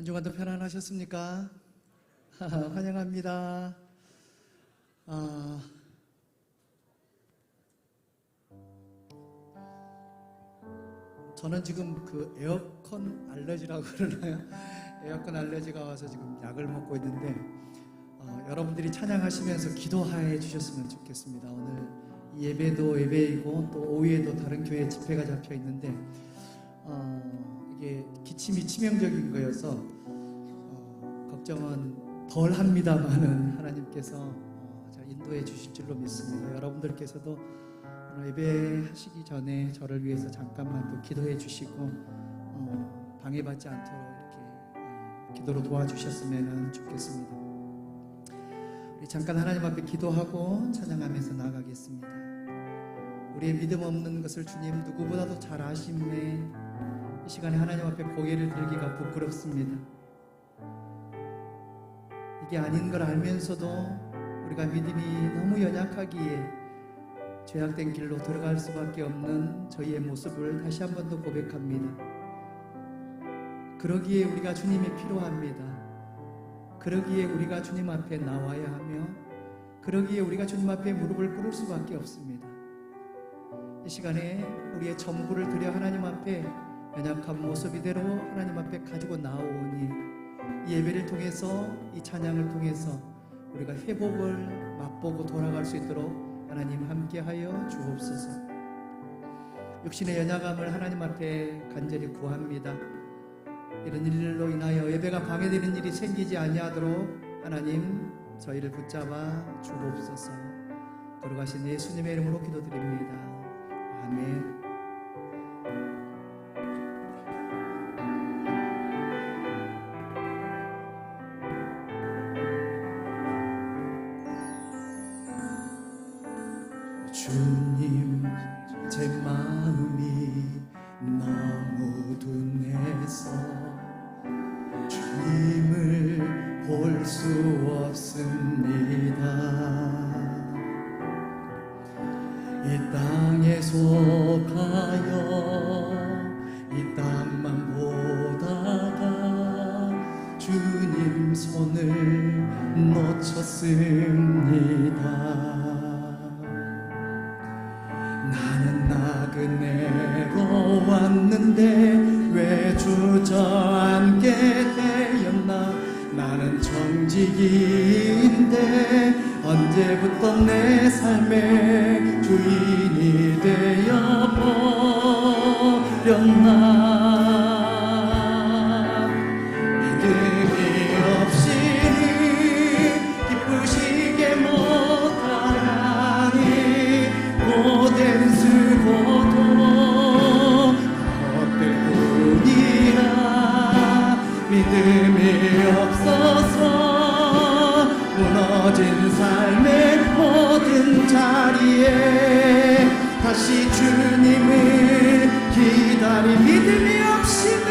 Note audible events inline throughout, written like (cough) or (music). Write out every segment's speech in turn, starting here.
한 주간도 편안하셨습니까? (laughs) 환영합니다. 아, 저는 지금 그 에어컨 알러지라고 (laughs) 그러나요? 에어컨 알러지가 와서 지금 약을 먹고 있는데 어, 여러분들이 찬양하시면서 기도하여 주셨으면 좋겠습니다. 오늘 이 예배도 예배이고 또 오후에도 다른 교회 집회가 잡혀 있는데 어, 이게 기침이 치명적인 거여서 어, 걱정은 덜 합니다만은 하나님께서 어, 잘 인도해 주실 줄로 믿습니다. 여러분들께서도 예배하시기 전에 저를 위해서 잠깐만 또 기도해 주시고 어, 방해받지 않도록 이렇게 어, 기도로 도와주셨으면 좋겠습니다. 우리 잠깐 하나님 앞에 기도하고 찬양하면서 나아가겠습니다. 우리의 믿음 없는 것을 주님 누구보다도 잘 아심에 이 시간에 하나님 앞에 고개를 들기가 부끄럽습니다. 이게 아닌 걸 알면서도 우리가 믿음이 너무 연약하기에 죄악된 길로 들어갈 수밖에 없는 저희의 모습을 다시 한 번 더 고백합니다. 그러기에 우리가 주님이 필요합니다. 그러기에 우리가 주님 앞에 나와야 하며 그러기에 우리가 주님 앞에 무릎을 꿇을 수밖에 없습니다. 이 시간에 우리의 전부를 드려 하나님 앞에 연약한 모습 이대로 하나님 앞에 가지고 나오니 이 예배를 통해서 이 찬양을 통해서 우리가 회복을 맛보고 돌아갈 수 있도록 하나님 함께하여 주옵소서. 육신의 연약함을 하나님 앞에 간절히 구합니다. 이런 일로 인하여 예배가 방해되는 일이 생기지 아니하도록 하나님 저희를 붙잡아 주옵소서. 걸어가신 예수님의 이름으로 기도드립니다. 아멘. 주 정직인데 언제부터 내 삶의 주인 삶의 모든 자리에 다시 주님을 기다리 믿음이 없이는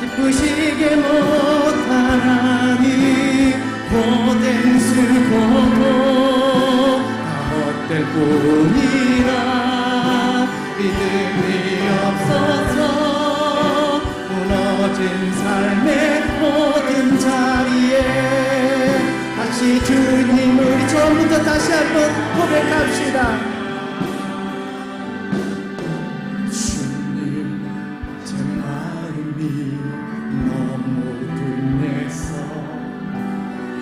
기쁘시게 못하니 고된 수고도 다 헛될 뿐이라 믿음이 없어서 무너진 삶의 모든 자리에 다시 주님을 우리 처음부터 다시 한번 고백합시다. 주님 제 마음이 너무 둔해서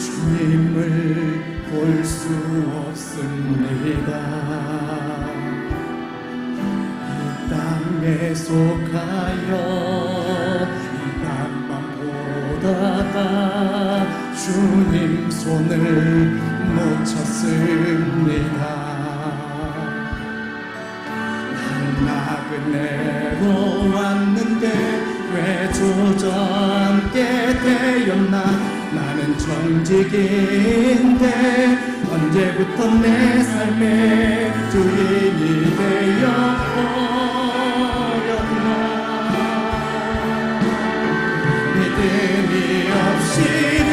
주님을 볼수 없습니다. 이 땅에 속하여 주님 손을 놓쳤습니다. 나그네로 왔는데 왜 주저앉게 되었나? 나는 정직인데 언제부터 내 삶의 주인이 되어 버렸나? 믿음이 없이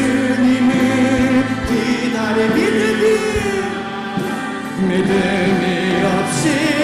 주님을 기다려 믿음이 믿음이 없이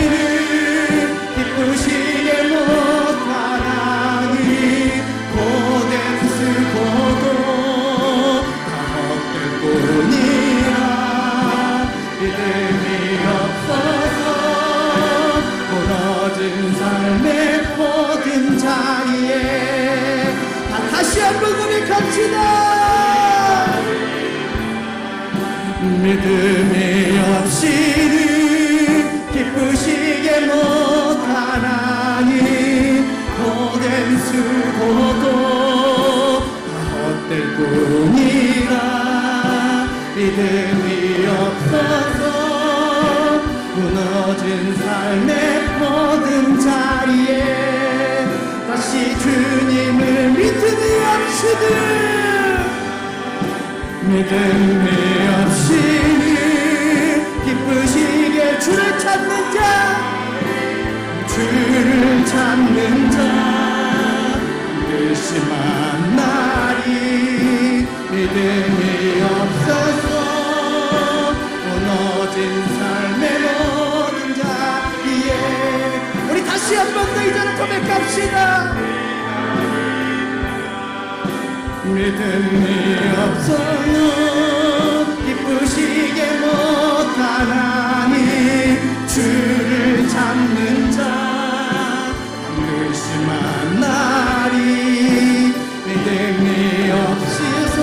삶의 모든 자리에 다시 주님을 믿음이 없이는 믿음이 없이는 기쁘시게 주를 찾는 자 주를 찾는 자 반드시 만나리 믿음이 없어서 무너진 삶 더 이전을 고백합시다. 믿음이 없어요. 기쁘시게 못하나니 주를 찾는 자. 반드시 만나리 믿음이 없어서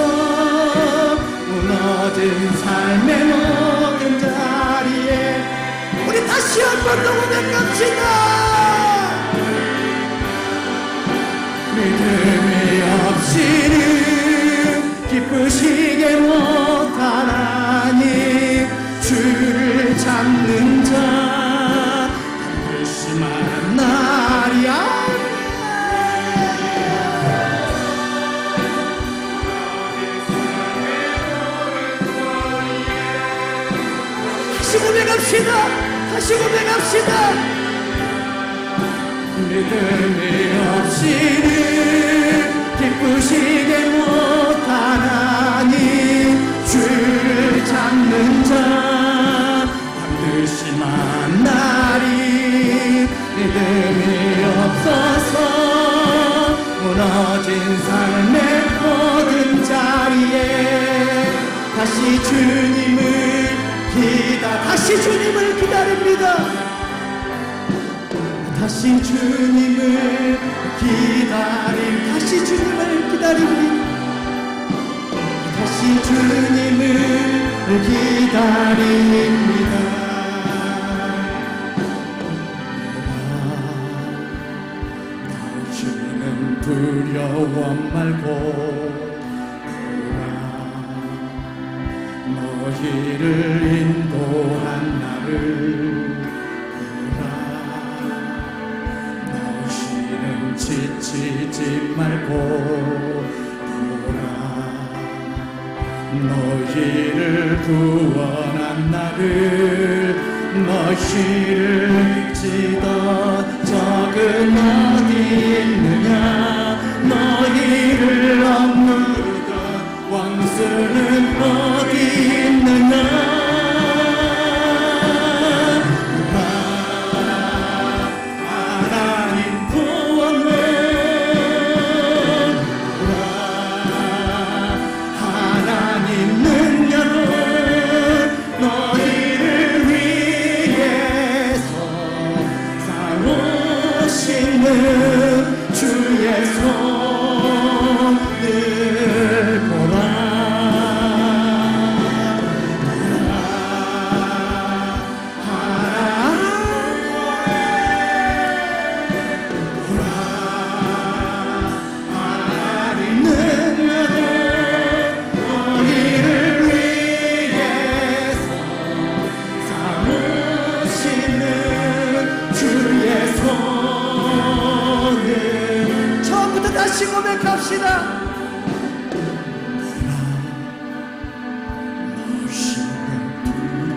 무너진 삶의 모든 자리에 우리 다시 한번더 고백합시다 믿음이 없이는 기쁘시게 못하나니 주를 찾는 자 반드시 만나리 다시 고백합시다. 다시 고백합시다. 믿음이 없이는 없어서 무너진 삶의 모든 자리에 다시 주님을 기다 다시 주님을 기다립니다. 다시 주님을 기다림 다시 주님을 기다립니다. 다시 주님을 기다립니다 두려워 말고 오라 너희를 인도한 나를 너희는 지치지 말고 보라 너희를 구원한 나를 너희를 찢어 적은 어디 있느냐 너희를 억누르던 왕수는 어디 있느냐 주의 손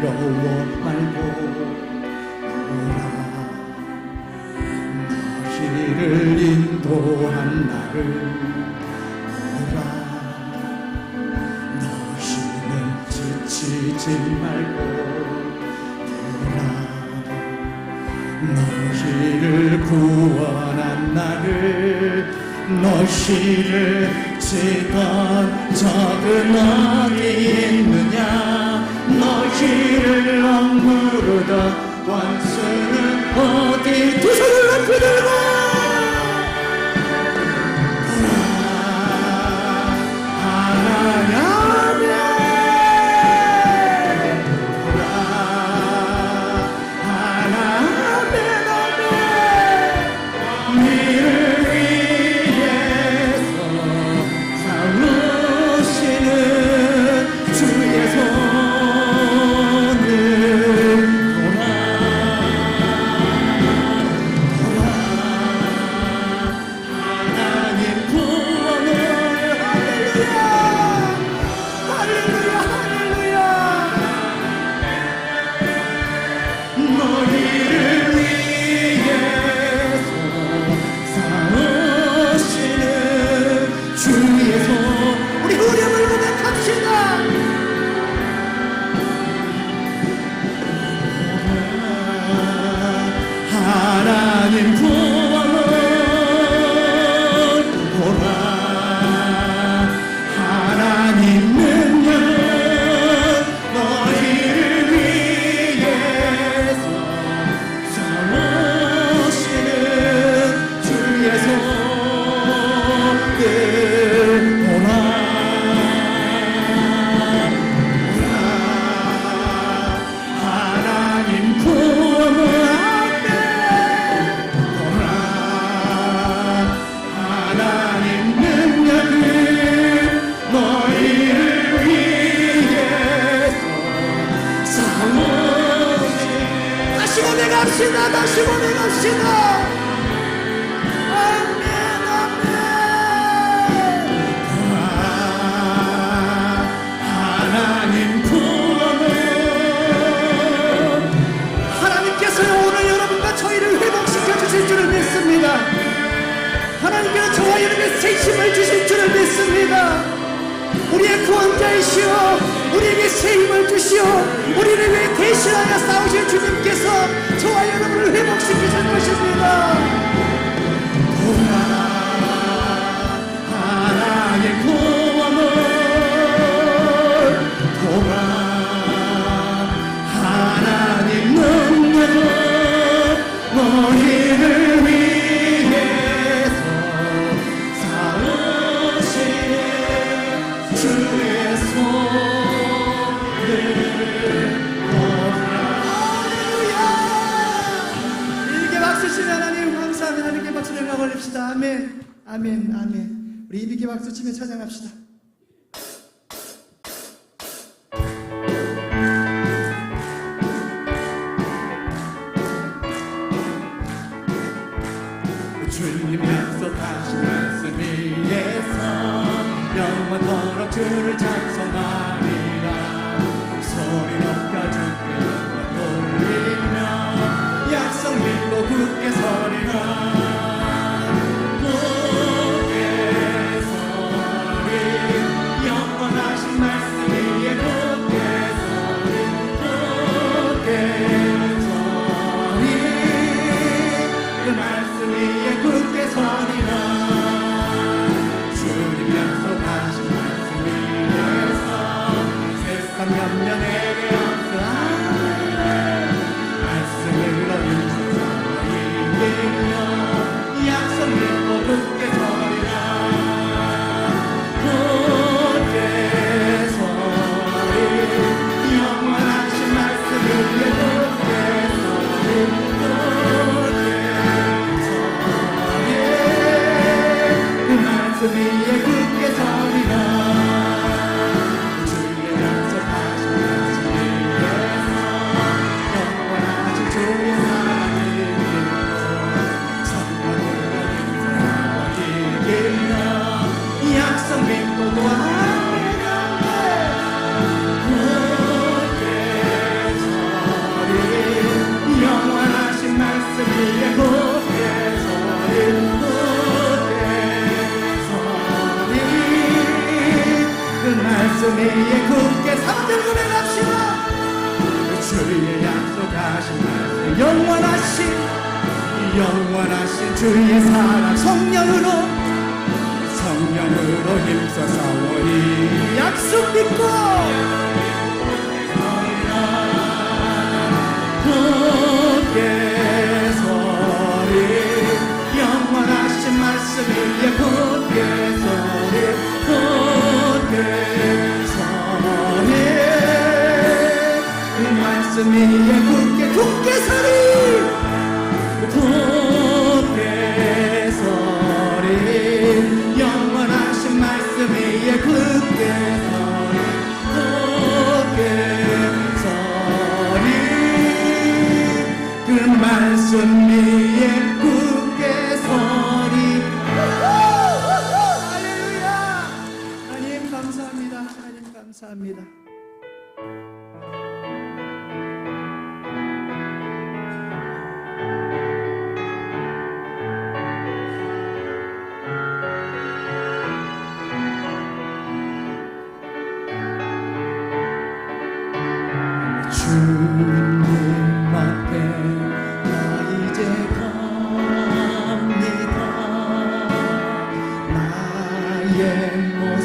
두려워 말고 오라. 너희를 인도한 나를 오라. 너희는 지치지 말고 오라. 너희를 구원한 나를 너희를 지던 적은 어디 있느냐? 길을 억누르다 완수는 어디? 두 손을 높이 들고. 내리시오. 우리에게 새 힘을 주시오. 우리를 위해 대신하여 싸우실 주님께서 저와 여러분을 회복시키실 것입니다. 찬양을 올립시다. 아멘. 아멘. 아멘. 우리 이비기 박수 치며 찬양합시다. 영원하신 주의 사랑 성령으로 성령으로 힘써서 이 약속 믿고. 분께서리 영원하신 그 말씀 위에 분께서리 분께서리. 말씀 위에 함께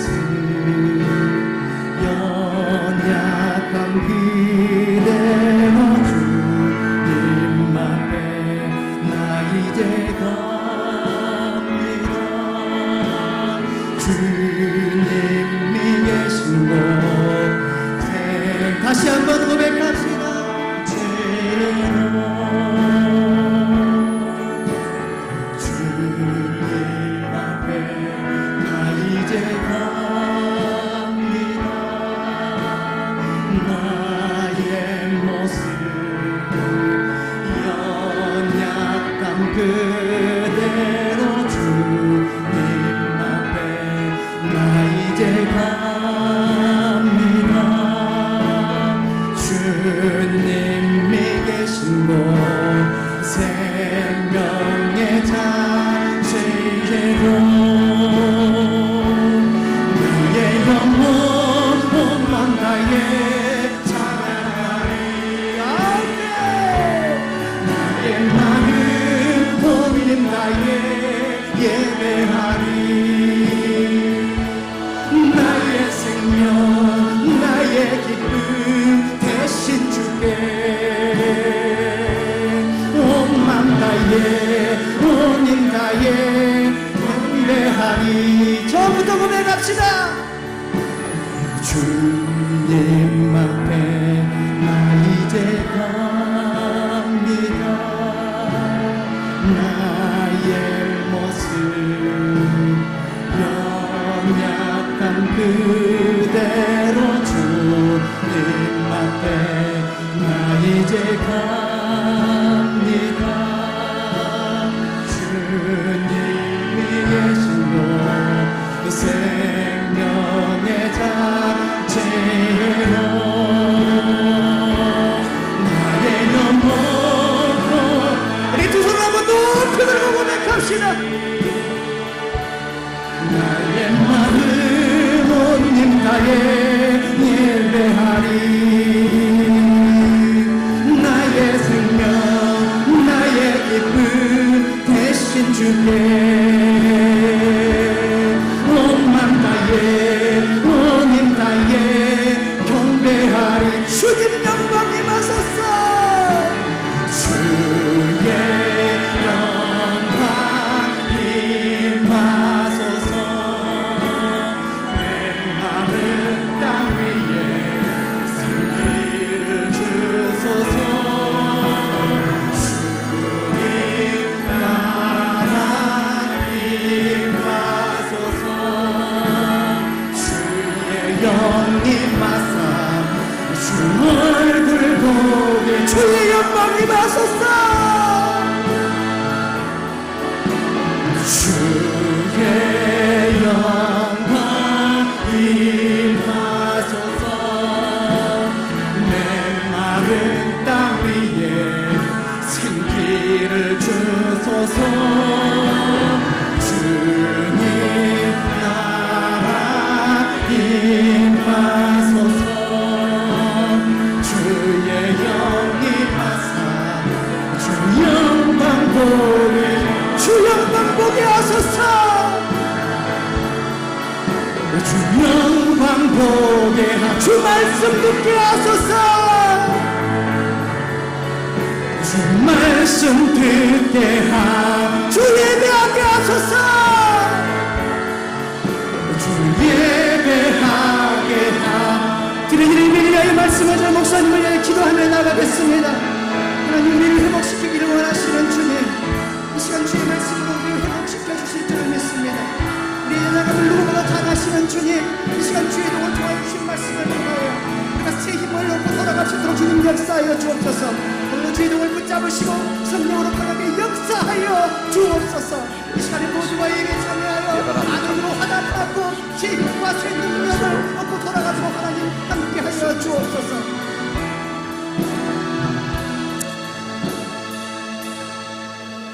see. live. 우리 전부터 고백합시다. 주님 앞에 나 이제 갑니다. 나의 모습 연약한 그대로 주님 앞에 나 이제 갑니다. 말씀하자 목사님을 위하여 기도하며 나가겠습니다. 하나님 우리를 회복시키기를 원하시는 주님 이 시간 주의 말씀으로 우리를 회복시켜 주실 줄 믿습니다. 우리의 나감을 누구보다 잘 아시는 주님 이 시간 주의 동을 통하여 주신 말씀을 통하여 우리가 새 힘을 얻고 있도록 주님 역사하여 주옵소서. 오늘 주의 동을 붙잡으시고 성령으로 강하게 역사하여 주옵소서 자리 모두가 에게 참여하여 안으로 하나 받고 지혜와 생명을 얻고 돌아가서 하나님 함께 하여 주옵소서.